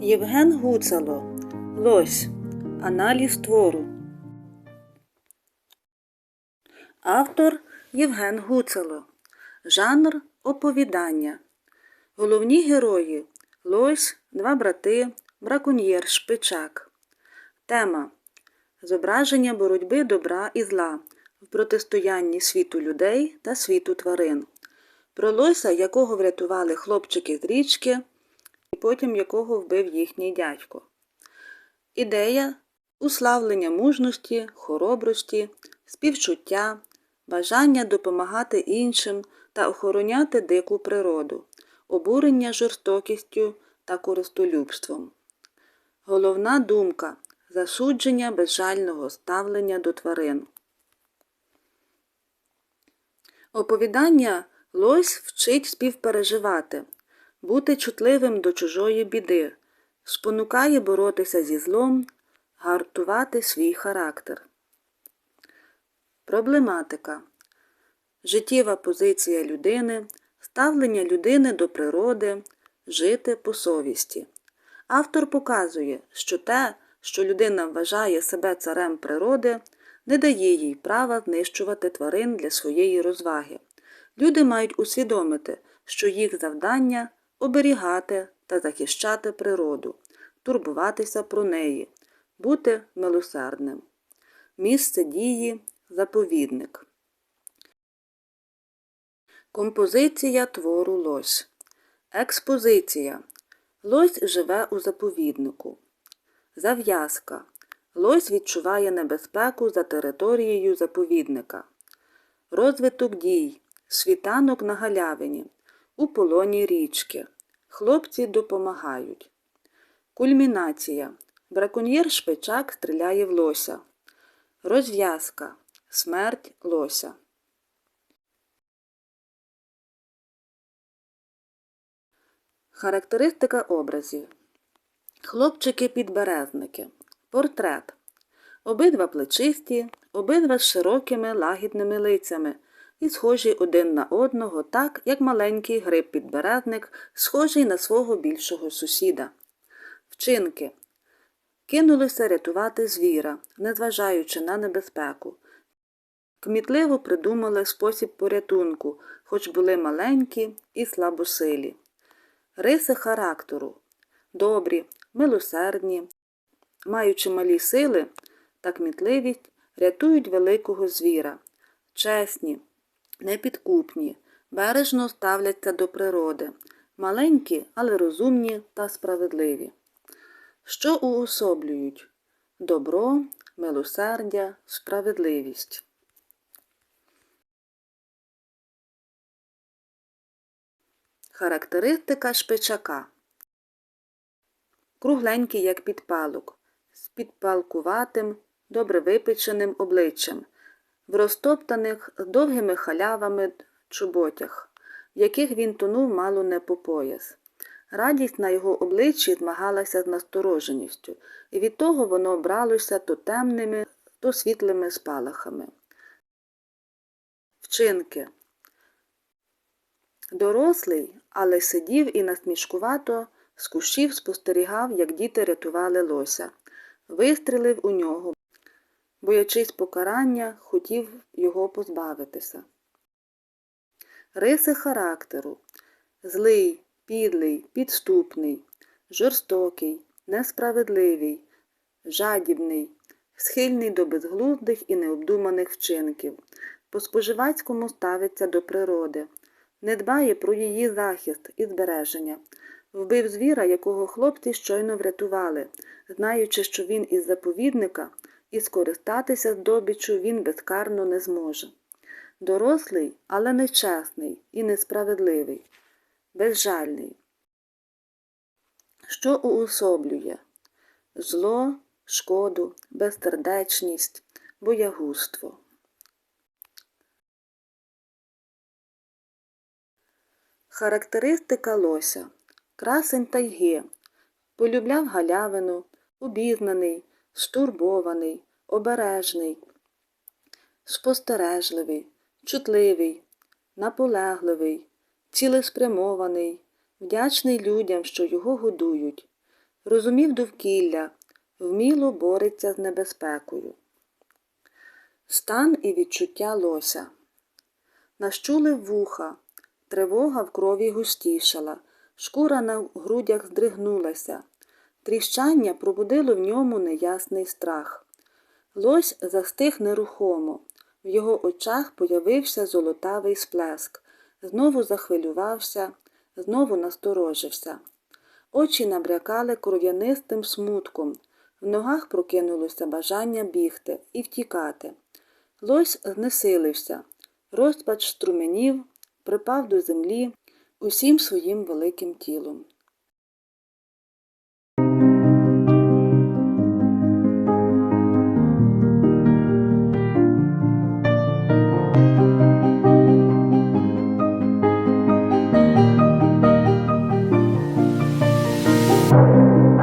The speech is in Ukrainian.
Євген Гуцало Лось. Аналіз твору. Автор Євген Гуцало. Жанр оповідання. Головні герої Лось, два брати, браконьєр Шпичак. Тема Зображення боротьби добра і зла в протистоянні світу людей та світу тварин. Про лося, якого врятували хлопчики з річки, потім якого вбив їхній дядько. Ідея уславлення мужності, хоробрості, співчуття, бажання допомагати іншим та охороняти дику природу, обурення жорстокістю та користолюбством. Головна думка засудження безжального ставлення до тварин. Оповідання Лось вчить співпереживати, бути чутливим до чужої біди, спонукає боротися зі злом, гартувати свій характер. Проблематика Життєва позиція людини, ставлення людини до природи, жити по совісті. Автор показує, що те, що людина вважає себе царем природи, не дає їй права знищувати тварин для своєї розваги. Люди мають усвідомити, що їх завдання оберігати та захищати природу, турбуватися про неї, бути милосердним. Місце дії заповідник. Композиція твору лось. Експозиція. Лось живе у заповіднику. Зав'язка. Лось відчуває небезпеку за територією заповідника. Розвиток дій. Світанок на галявині. У полоні річки. Хлопці допомагають. Кульмінація. Браконьєр шпичак стріляє в лося. Розв'язка. Смерть лося. Характеристика образів. Хлопчики-підберезники. Портрет. Обидва плечисті, обидва з широкими лагідними лицями і схожі один на одного так, як маленький гриб-підберезник, схожий на свого більшого сусіда. Вчинки. Кинулися рятувати звіра, незважаючи на небезпеку. Кмітливо придумали спосіб порятунку, хоч були маленькі і слабосилі. Риси характеру добрі, милосердні, маючи малі сили та кмітливість, рятують великого звіра, чесні, непідкупні, бережно ставляться до природи, маленькі, але розумні та справедливі. Що уособлюють добро, милосердя, справедливість. Характеристика шпичака. Кругленький, як підпалок, з підпалкуватим, добре випеченим обличчям, в розтоптаних довгими халявами чоботях, в яких він тонув мало не по пояс. Радість на його обличчі змагалася з настороженістю, і від того воно бралося то темними, то світлими спалахами. Вчинки Дорослий, але сидів і насмішкувато з кущів спостерігав, як діти рятували лося. Вистрілив у нього, боячись покарання, хотів його позбавитися. Риси характеру злий, підлий, підступний, жорстокий, несправедливий, жадібний, схильний до безглуздих і необдуманих вчинків, по споживацькому ставиться до природи, не дбає про її захист і збереження. Вбив звіра, якого хлопці щойно врятували, знаючи, що він із заповідника, і скористатися здобиччю він безкарно не зможе. Дорослий, але нечесний і несправедливий, безжальний. Що уособлює зло, шкоду, безсердечність, боягузтво. Характеристика лося красень тайги, полюбляв галявину, обізнаний, стурбований, обережний, спостережливий, чутливий, наполегливий, цілеспрямований, вдячний людям, що його годують, розумів довкілля, вміло бореться з небезпекою. Стан і відчуття лося. Нащулив вуха, тривога в крові густішала, шкура на грудях здригнулася. Тріщання пробудило в ньому неясний страх. Лось застиг нерухомо. В його очах появився золотавий сплеск. Знову захвилювався, знову насторожився. Очі набрякали кров'янистим смутком. В ногах прокинулося бажання бігти і втікати. Лось знесилився, розпач струменів, припав до землі усім своїм великим тілом. Música